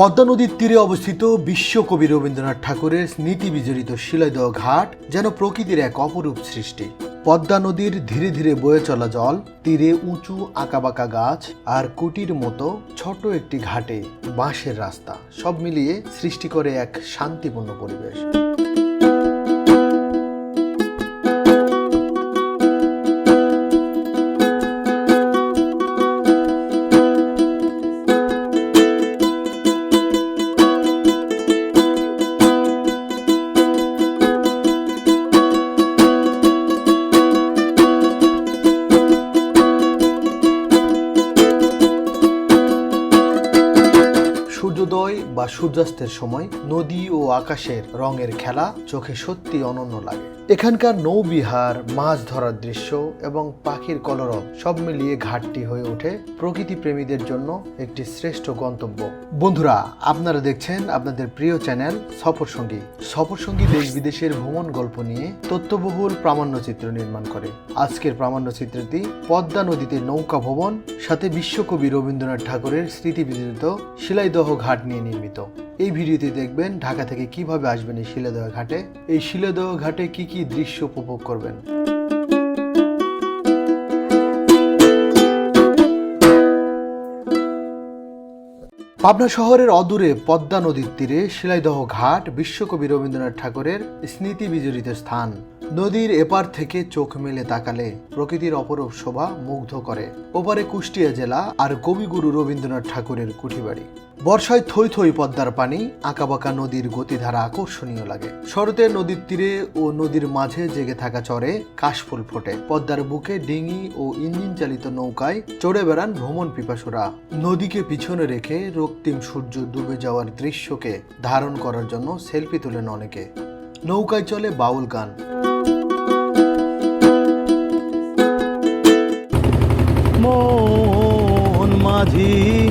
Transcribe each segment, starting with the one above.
পদ্মা নদীর তীরে অবস্থিত বিশ্বকবি রবীন্দ্রনাথ ঠাকুরের স্মৃতি বিজড়িত শিলাইদহ ঘাট যেন প্রকৃতির এক অপরূপ সৃষ্টি। পদ্মা নদীর ধীরে ধীরে বয়ে চলা জল, তীরে উঁচু আঁকাবাঁকা গাছ আর কুটির মতো ছোট একটি ঘাটে বাঁশের রাস্তা, সব মিলিয়ে সৃষ্টি করে এক শান্তিপূর্ণ পরিবেশ। সূর্যাস্তের সময় নদী ও আকাশের রঙের খেলা চোখে সত্যি অনন্য লাগে। এখানকার নৌবিহার, মাছ ধরার দৃশ্য এবং পাখির কলরব সব মিলিয়ে ঘাটটি হয়ে ওঠে প্রকৃতি প্রেমীদের জন্য একটি শ্রেষ্ঠ গন্তব্য। বন্ধুরা, আপনারা দেখছেন আপনাদের প্রিয় চ্যানেল সফর সঙ্গী। সফর সঙ্গী দেশ বিদেশের ভ্রমণ গল্প নিয়ে তথ্যবহুল প্রামাণ্যচিত্র নির্মাণ করে। আজকের প্রামাণ্যচিত্রটি পদ্মা নদীতে নৌকা ভবন সাথে বিশ্বকবি রবীন্দ্রনাথ ঠাকুরের স্মৃতিবিজড়িত শিলাইদহ ঘাট নিয়ে নির্মিত। এই ভিডিওতে দেখবেন ঢাকা থেকে কীভাবে আসবেন এই শিলাদহ ঘাটে। এই শিলাদহ ঘাটে কি কি দৃশ্য উপভোগ করবেন? পাবনা শহরের অদূরে পদ্মা নদীর তীরে শিলাইদহ ঘাট বিশ্বকবি রবীন্দ্রনাথ ঠাকুরের স্মৃতি বিজড়িত স্থান। নদীর এপার থেকে চোখ মেলে তাকালে প্রকৃতির অপরূপ শোভা মুগ্ধ করে। ওপারে কুষ্টিয়া জেলা আর কবিগুরু রবীন্দ্রনাথ ঠাকুরের কুঠিবাড়ি। বর্ষায় থই থই পদ্মার পানি, আঁকাবাঁকা নদীর গতিধারা আকর্ষণীয় লাগে। শরতে নদীর তীরে ও নদীর মাঝে জেগে থাকা চরে কাশফুল ফোটে। পদ্মার বুকে ডিঙি ও ইঞ্জিন চালিত নৌকায় চড়ে বেড়ান ভ্রমণ পিপাসুরা। নদীকে পিছনে রেখে রক্তিম সূর্য ডুবে যাওয়ার দৃশ্যকে ধারণ করার জন্য সেলফি তোলেন অনেকে। নৌকায় চলে বাউল গান। মাঝি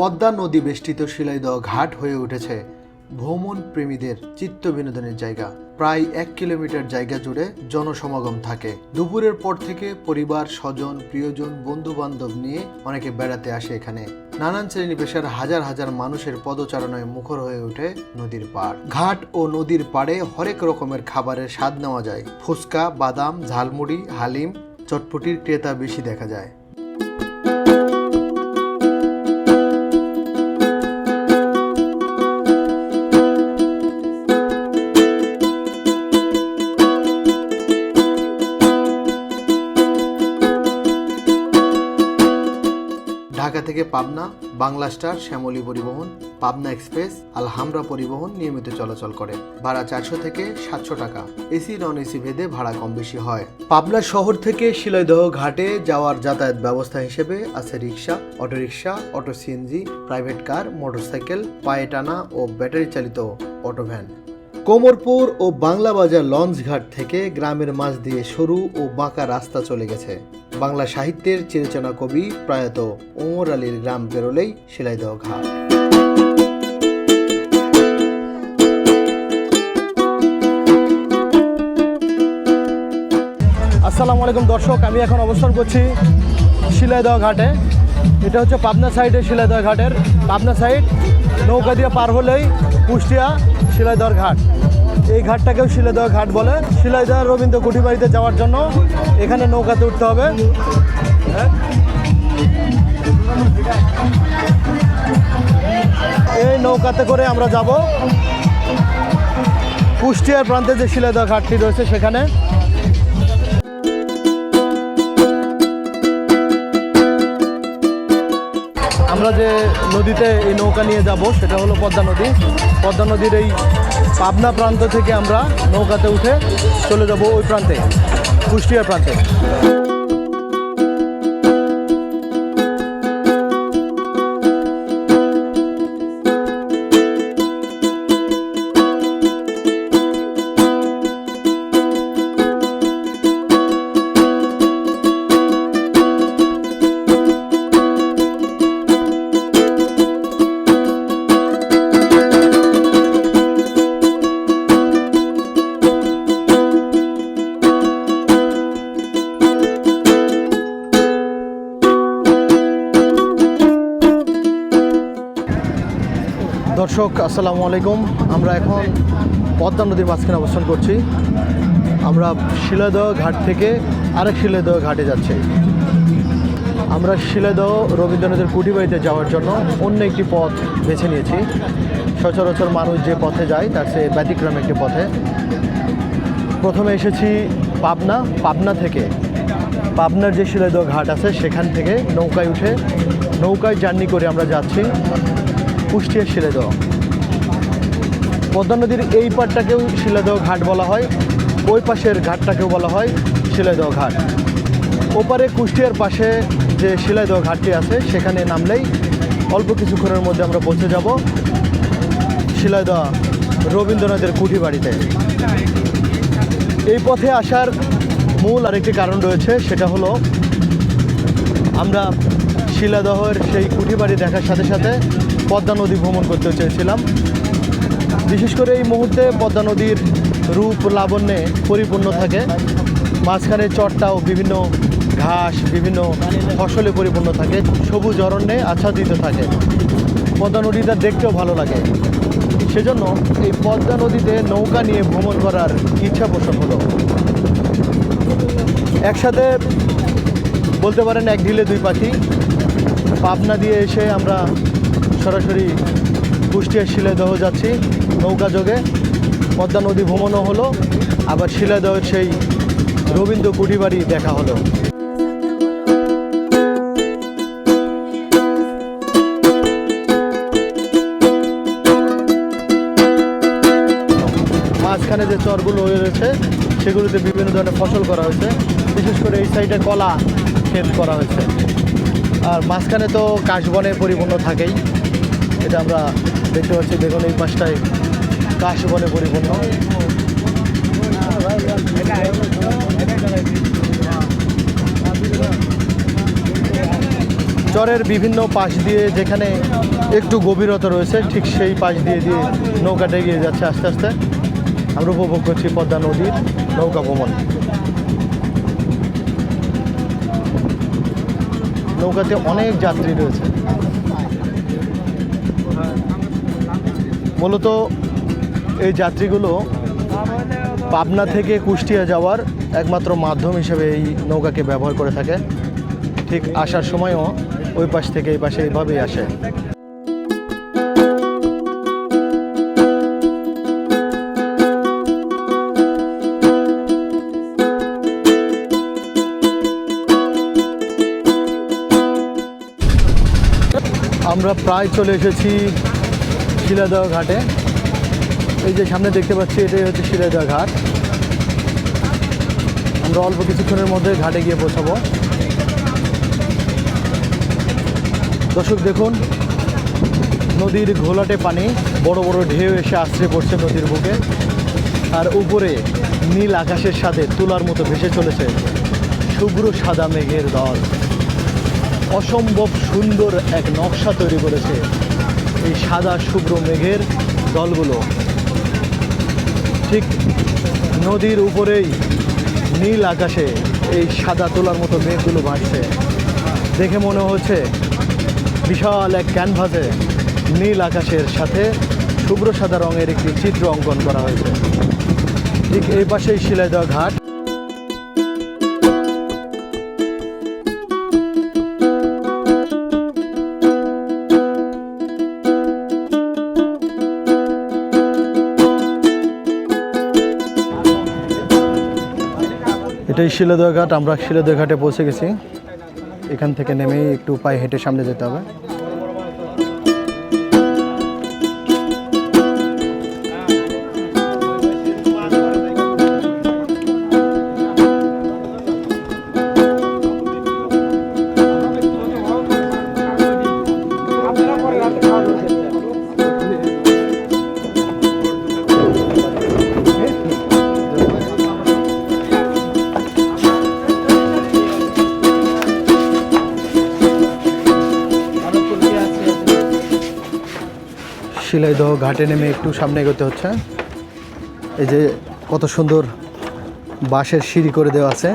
পদ্মা নদী বেষ্টিত শিলাইদহ ঘাট হয়ে উঠেছে। ভ্রমণ প্রেমীদের চিত্ত বিনোদনের জায়গা। প্রায় এক কিলোমিটার জায়গা জুড়ে জনসমাগম থাকে। দুপুরের পর থেকে পরিবার, স্বজন, প্রিয়জন বন্ধু বান্ধব নিয়ে অনেকে বেড়াতে আসে এখানে। নানান শ্রেণি পেশার হাজার হাজার মানুষের পদচারণায় মুখর হয়ে ওঠে নদীর পাড়। ঘাট ও নদীর পাড়ে হরেক রকমের খাবারের স্বাদ নেওয়া যায়। ফুচকা, বাদাম, ঝালমুড়ি, হালিম, চটপটির ক্রেতা বেশি দেখা যায়। থেকে পাবনা, বাংলা স্টার, শ্যামলী পরিবহন, পাবনা এক্সপ্রেস, আলহামরা পরিবহন নিয়মিত চলাচল করে। ভাড়া চারশো থেকে সাতশো টাকা। এসি, নন এসি ভেদে ভাড়া কম বেশি হয়। পাবনা শহর থেকে শিলাইদহ ঘাটে যাওয়ার যাতায়াত ব্যবস্থা হিসেবে আছে rickshaw auto rickshaw auto CNG, private car, motorcycle, পায়ে টানা ও ব্যাটারি চালিত অটো ভ্যান। কোমরপুর ও বাংলা বাজার লঞ্চ ঘাট থেকে গ্রামের মাঝ দিয়ে সরু ও বাঁকা রাস্তা চলে গেছে। বাংলা সাহিত্যের চিরচেনা কবি প্রয়াত ওমর আলীর গ্রাম বেরোলেই পেরোলেই শিলাইদহ ঘাট। আসসালামু আলাইকুম দর্শক, আমি এখন অবস্থান করছি শিলাইদহ ঘাটে। এটা হচ্ছে পাবনা সাইডে শিলাইদহ ঘাটের। পাবনা সাইড নৌকা দিয়ে পার হলেই কুষ্টিয়া শিলাইদহ ঘাট। এই ঘাটটাকেও শিলাইদহ ঘাট বলে। শিলাইদহ রবীন্দ্র কুঠিবাড়িতে যাওয়ার জন্য এখানে নৌকাতে উঠতে হবে। হ্যাঁ। এই নৌকাতে করে আমরা যাব। কুষ্টিয়ার প্রান্তে যে শিলাইদহ ঘাটটি রয়েছে সেখানে। আমরা যে নদীতে এই নৌকা নিয়ে যাব, সেটা হলো পদ্মা নদী। পদ্মা নদীর এই পাবনা প্রান্ত থেকে আমরা নৌকাতে উঠে চলে যাব ওই প্রান্তে, কুষ্টিয়ার প্রান্তে। দর্শক, আসসালামু আলাইকুম। আমরা এখন পদ্মা নদীর মাঝখানে অবস্থান করছি। আমরা শিলাদহ ঘাট থেকে আরেক শিলাদহ ঘাটে যাচ্ছি। আমরা শিলাদহ রবীন্দ্রনাথের কুটিবাড়িতে যাওয়ার জন্য অন্য একটি পথ বেছে নিয়েছি। সচরাচর মানুষ যে পথে যায়, তার সে ব্যতিক্রম একটি পথে। প্রথমে এসেছি পাবনা। পাবনা থেকে। পাবনার যে শিলাদহ ঘাট আছে, সেখান থেকে নৌকায় উঠে নৌকায় জার্নি করে আমরা যাচ্ছি কুষ্টিয়ার শিলাদহ। পদ্মা নদীর এই পাটটাকেও শিলাদহ ঘাট বলা হয়। ওই পাশের ঘাটটাকেও বলা হয় শিলাদহ ঘাট। ওপারে কুষ্টিয়ার পাশে যে শিলাদহ ঘাটটি আছে, সেখানে নামলেই অল্প কিছুক্ষণের মধ্যে আমরা পৌঁছে যাব শিলাদহ রবীন্দ্রনাথের কুঠি বাড়িতে এই পথে আসার মূল আরেকটি কারণ রয়েছে, সেটা হলো আমরা শিলাদহের সেই কুঠি বাড়ি দেখার সাথে সাথে পদ্মা নদী ভ্রমণ করতে চেয়েছিলাম। বিশেষ করে এই মুহূর্তে পদ্মা নদীর রূপ লাবণ্যে পরিপূর্ণ থাকে। মাঝখানে চটটাও বিভিন্ন ঘাস, বিভিন্ন ফসলে পরিপূর্ণ থাকে। সবুজ অরণ্যে আচ্ছাদিত থাকে। পদ্মা নদীটা দেখতেও ভালো লাগে। সেজন্য এই পদ্মা নদীতে নৌকা নিয়ে ভ্রমণ করার ইচ্ছা পোষণ হলো। একসাথে বলতে পারেন এক ঢিলে দুই পাখি। পাবনা দিয়ে এসে আমরা সরাসরি কুষ্টিয়ার শিলাদহ যাচ্ছি। নৌকা যোগে পদ্মা নদী ভ্রমণও হলো, আবার শিলাদহের সেই রবীন্দ্র কুঠিবাড়ি দেখা হলো। মাঝখানে যে চরগুলো রয়েছে, সেগুলোতে বিভিন্ন ধরনের ফসল করা হয়েছে। বিশেষ করে এই সাইডে কলা ক্ষেত করা হয়েছে। আর মাঝখানে তো কাশবনে পরিপূর্ণ থাকেই। এটা আমরা দেখতে পাচ্ছি, দেখুন এই পাশটায় কাশ বলে পরিপূর্ণ। চরের বিভিন্ন পাশ দিয়ে যেখানে একটু গভীরতা রয়েছে, ঠিক সেই পাশ দিয়ে দিয়ে নৌকাটা এগিয়ে যাচ্ছে আস্তে আস্তে। আমরা উপভোগ করছি পদ্মা নদীর নৌকা ভ্রমণ। নৌকাতে অনেক যাত্রী রয়েছে। মূলত এই যাত্রীগুলো পাবনা থেকে কুষ্টিয়া যাওয়ার একমাত্র মাধ্যম হিসেবে এই নৌকাকে ব্যবহার করে থাকে। ঠিক আসার সময়ও ওই পাশ থেকে এই পাশে এইভাবেই আসে। আমরা প্রায় চলে এসেছি শিলাদহ ঘাটে। এই যে সামনে দেখতে পাচ্ছি, এটাই হচ্ছে শিলাদহ ঘাট। আমরা অল্প কিছুক্ষণের মধ্যে ঘাটে গিয়ে পৌঁছাবো। দর্শক, দেখুন, নদীর ঘোলাটে পানি, বড় বড় ঢেউ এসে আশ্রে পড়ছে নদীর বুকে। আর উপরে নীল আকাশের সাথে তুলার মতো ভেসে চলেছে শুভ্র সাদা মেঘের দল। অসম্ভব সুন্দর এক নকশা তৈরি করেছে এই সাদা শুভ্র মেঘের দলগুলো। ঠিক নদীর উপরেই নীল আকাশে এই সাদা তোলার মতো মেঘগুলো ভাসছে। দেখে মনে হচ্ছে বিশাল এক ক্যানভাসে নীল আকাশের সাথে শুভ্র সাদা রঙের একটি চিত্র অঙ্কন করা হয়েছে। ঠিক এই পাশেই শিলাইদহ ঘাট এটাই শিলদয় ঘাট, আমরা শিলদয় ঘাটে পৌঁছে গেছি। এখান থেকে নেমেই একটু পায়ে হেঁটে সামনে যেতে হবে। শিলাইদহ ঘাটে নেমে একটু সামনে এগোতে হচ্ছে। এই যে কত সুন্দর বাঁশের সিঁড়ি করে দেওয়া আছে।